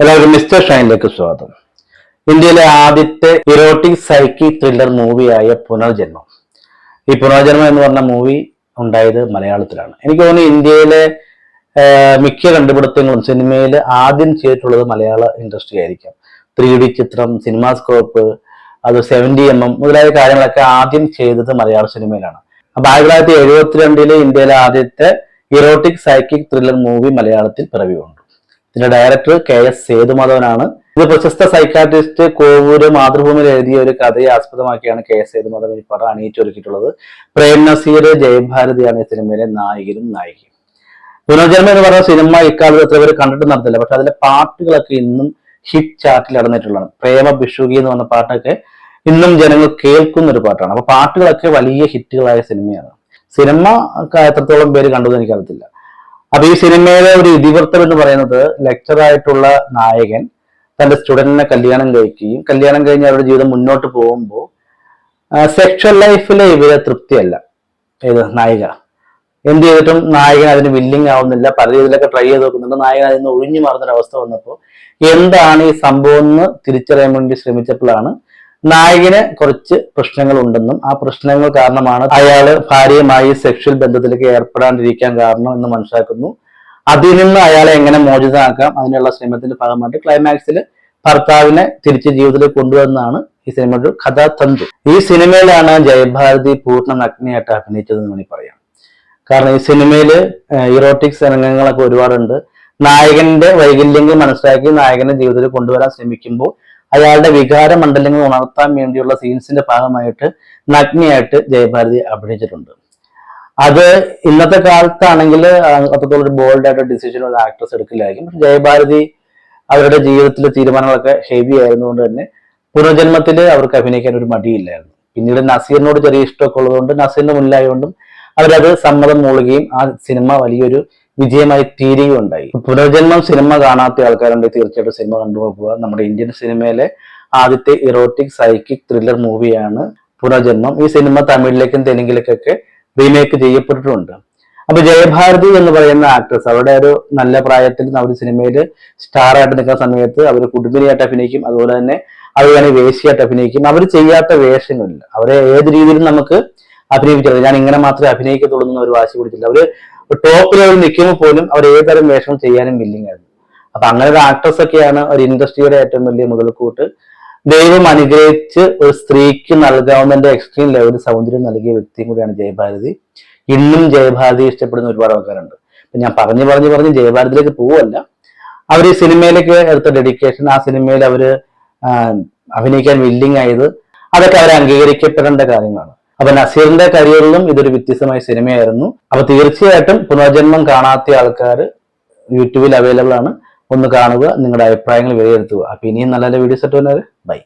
എല്ലാവർക്കും മിസ്റ്റർ ഷൈനിലേക്ക് സ്വാഗതം. ഇന്ത്യയിലെ ആദ്യത്തെ ഇറോട്ടിക് സൈക്കി ത്രില്ലർ മൂവിയായ പുനർജന്മം. ഈ പുനർജന്മം എന്ന് പറഞ്ഞ മൂവി ഉണ്ടായത് മലയാളത്തിലാണ്. എനിക്ക് തോന്നുന്നു ഇന്ത്യയിലെ മിക്ക കണ്ടുപിടുത്തങ്ങളും സിനിമയിൽ ആദ്യം ചെയ്തിട്ടുള്ളത് മലയാള ഇൻഡസ്ട്രി ആയിരിക്കാം. ത്രീ ഡി ചിത്രം സിനിമാസ്കോപ്പ് അത് സെവന്റി എം എം മുതലായ കാര്യങ്ങളൊക്കെ ആദ്യം ചെയ്തത് മലയാള സിനിമയിലാണ്. അപ്പൊ ആയിരത്തി തൊള്ളായിരത്തി എഴുപത്തിരണ്ടിലെ ഇന്ത്യയിലെ ആദ്യത്തെ ഇറോട്ടിക് സൈക്കിക് ത്രില്ലർ മൂവി മലയാളത്തിൽ പിറവി കൊണ്ടു ഇതിന്റെ ഡയറക്ടർ കെ എസ് സേതുമാധവനാണ്. ഇത് പ്രശസ്ത സൈക്കാട്രിസ്റ്റ് കോവൂര് മാതൃഭൂമിയിൽ എഴുതിയ ഒരു കഥയെ ആസ്പദമാക്കിയാണ് കെ എസ് സേതുമാധവൻ ഈ പടം അണിയിച്ചൊരുക്കിയിട്ടുള്ളത്. പ്രേം നസീർ ജയഭാരതിയാണ് ഈ സിനിമയിലെ നായകനും നായികയും. പുനർജന്മ എന്ന് പറഞ്ഞ സിനിമ ഇക്കാലത്ത് എത്ര പേര് കണ്ടിട്ട് നടത്തില്ല പക്ഷെ അതിലെ പാട്ടുകളൊക്കെ ഇന്നും ഹിറ്റ് ചാർട്ടിൽ നടന്നിട്ടുള്ളതാണ്. പ്രേമ ബിഷുകി എന്ന് പറഞ്ഞ പാട്ടൊക്കെ ഇന്നും ജനങ്ങൾ കേൾക്കുന്ന ഒരു പാട്ടാണ്. അപ്പൊ പാട്ടുകളൊക്കെ വലിയ ഹിറ്റുകളായ സിനിമയാണ്. സിനിമ എത്രത്തോളം പേര് കണ്ടു എനിക്കറിയത്തില്ല. അപ്പൊ ഈ സിനിമയിലെ ഒരു ഇതിവൃത്തം എന്ന് പറയുന്നത് ലെക്ചർ ആയിട്ടുള്ള നായകൻ തന്റെ സ്റ്റുഡന്റിനെ കല്യാണം കഴിക്കുകയും കല്യാണം കഴിഞ്ഞ് അവരുടെ ജീവിതം മുന്നോട്ട് പോകുമ്പോൾ സെക്ഷൽ ലൈഫിലെ ഇവരെ തൃപ്തിയല്ല. ഏത്? നായിക. എന്ത് ചെയ്തിട്ടും നായകൻ അതിന് വില്ലിങ് ആവുന്നില്ല. പല രീതിയിലൊക്കെ ട്രൈ ചെയ്ത് നോക്കുന്നുണ്ട്. നായകൻ അതിൽ നിന്ന് ഒഴിഞ്ഞു മാറുന്നൊരവസ്ഥ വന്നപ്പോൾ എന്താണ് ഈ സംഭവം എന്ന് തിരിച്ചറിയാൻ വേണ്ടി ശ്രമിച്ചപ്പോഴാണ് നായകന് കുറച്ച് പ്രശ്നങ്ങൾ ഉണ്ടെന്നും ആ പ്രശ്നങ്ങൾ കാരണമാണ് അയാൾ ഭാര്യയുമായി സെക്ഷൽ ബന്ധത്തിലേക്ക് ഏർപ്പെടാണ്ടിരിക്കാൻ കാരണം എന്ന് മനസ്സിലാക്കുന്നു. അതിൽ നിന്ന് അയാളെ എങ്ങനെ മോചിതമാക്കാം അതിനുള്ള ശ്രമത്തിന്റെ ഭാഗമായിട്ട് ക്ലൈമാക്സിൽ ഭർത്താവിനെ തിരിച്ച് ജീവിതത്തിലേക്ക് കൊണ്ടുവന്നാണ് ഈ സിനിമയുടെ ഒരു കഥാതന്തു. ഈ സിനിമയിലാണ് ജയഭാരതി പൂർണ നഗ്നയായിട്ട് അഭിനയിച്ചതെന്ന് വേണമെങ്കിൽ പറയാം. കാരണം ഈ സിനിമയിൽ ഇറോട്ടിക്സ് രംഗങ്ങളൊക്കെ ഒരുപാടുണ്ട്. നായകന്റെ വൈകല്യങ്ങൾ മനസ്സിലാക്കി നായകനെ ജീവിതത്തിൽ കൊണ്ടുവരാൻ ശ്രമിക്കുമ്പോൾ അയാളുടെ വികാര മണ്ഡലങ്ങൾ ഉണർത്താൻ വേണ്ടിയുള്ള സീൻസിന്റെ ഭാഗമായിട്ട് നഗ്നയായിട്ട് ജയഭാരതി അഭിനയിച്ചിട്ടുണ്ട്. അത് ഇന്നത്തെ കാലത്താണെങ്കിൽ അത്രത്തോളം ഒരു ബോൾഡ് ആയിട്ട് ഡിസിഷൻ ഒരു ആക്ട്രസ് എടുക്കില്ലായിരിക്കും. പക്ഷെ ജയഭാരതി അവരുടെ ജീവിതത്തിലെ തീരുമാനങ്ങളൊക്കെ ഹെവി ആയിരുന്നുകൊണ്ട് തന്നെ പുനർജന്മത്തിൽ അവർക്ക് അഭിനയിക്കാൻ ഒരു മടിയില്ലായിരുന്നു. പിന്നീട് നസീറിനോട് ചെറിയ ഇഷ്ടമൊക്കെ ഉള്ളതുകൊണ്ട് നസീറിന്റെ മുന്നിലായതുകൊണ്ടും അവരത് സമ്മതം മൂളുകയും ആ സിനിമ വലിയൊരു വിജയമായി തീരുകയുണ്ടായി. പുനർജന്മം സിനിമ കാണാത്ത ആൾക്കാരുണ്ടെങ്കിൽ തീർച്ചയായിട്ടും സിനിമ കണ്ടുപോകുക നമ്മുടെ ഇന്ത്യൻ സിനിമയിലെ ആദ്യത്തെ ഇറോട്ടിക് സൈക്കിക് ത്രില്ലർ മൂവിയാണ് പുനർജന്മം. ഈ സിനിമ തമിഴിലേക്കും തെലുങ്കിലേക്കൊക്കെ റീമേക്ക് ചെയ്യപ്പെട്ടിട്ടുണ്ട്. അപ്പൊ ജയഭാരതി എന്ന് പറയുന്ന ആക്ട്രസ് അവരുടെ ഒരു നല്ല പ്രായത്തിൽ അവർ സിനിമയിൽ സ്റ്റാർ ആയിട്ട് നിൽക്കുന്ന സമയത്ത് അവർ കുടുംബിനിയായിട്ട് അഭിനയിക്കും. അതുപോലെ തന്നെ അവർ തന്നെ വേശിയായിട്ട് അഭിനയിക്കും. അവർ ചെയ്യാത്ത വേഷങ്ങളില്ല. അവരെ ഏത് രീതിയിലും നമുക്ക് അഭിനയിപ്പിച്ചത് ഞാൻ ഇങ്ങനെ മാത്രമേ അഭിനയിക്കത്തുള്ളൂ എന്ന് അവർ വാശി പിടിച്ചില്ല അവർ ടോപ്പ് ലെവൽ നിൽക്കുമ്പോൾ പോലും അവർ ഏതരം വേഷം ചെയ്യാനും വില്ലിങ് ആയിരുന്നു. അപ്പൊ അങ്ങനെ ഒരു ആക്ട്രസ് ഒക്കെയാണ് ഒരു ഇൻഡസ്ട്രിയുടെ ഏറ്റവും വലിയ മുതൽക്കൂട്ട്. ദൈവം അനുഗ്രഹിച്ച് ഒരു സ്ത്രീക്ക് നൽകാവുന്നതിന്റെ എക്സ്ട്രീം ലെവൽ സൗന്ദര്യം നൽകിയ വ്യക്തിയും കൂടിയാണ് ജയഭാരതി. ഇന്നും ജയഭാരതി ഇഷ്ടപ്പെടുന്ന ഒരുപാട് ആൾക്കാരുണ്ട്. ഞാൻ പറഞ്ഞു പറഞ്ഞു പറഞ്ഞ് ജയഭാരതിയിലേക്ക് പോവല്ല അവർ ഈ സിനിമയിലേക്ക് എടുത്ത ഡെഡിക്കേഷൻ ആ സിനിമയിൽ അവർ അഭിനയിക്കാൻ വില്ലിങ് ആയത് അതൊക്കെ അവർ അംഗീകരിക്കപ്പെടേണ്ട കാര്യങ്ങളാണ്. അപ്പൊ നസീറിന്റെ കരിയറിലും ഇതൊരു വ്യത്യസ്തമായ സിനിമയായിരുന്നു. അപ്പൊ തീർച്ചയായിട്ടും പുനർജന്മം കാണാത്ത ആൾക്കാർ യൂട്യൂബിൽ അവൈലബിൾ ആണ്. ഒന്ന് കാണുക നിങ്ങളുടെ അഭിപ്രായങ്ങൾ വിലയിരുത്തുക. അപ്പൊ ഇനിയും നല്ല നല്ല വീഡിയോസ് ഇട്ട് ബൈ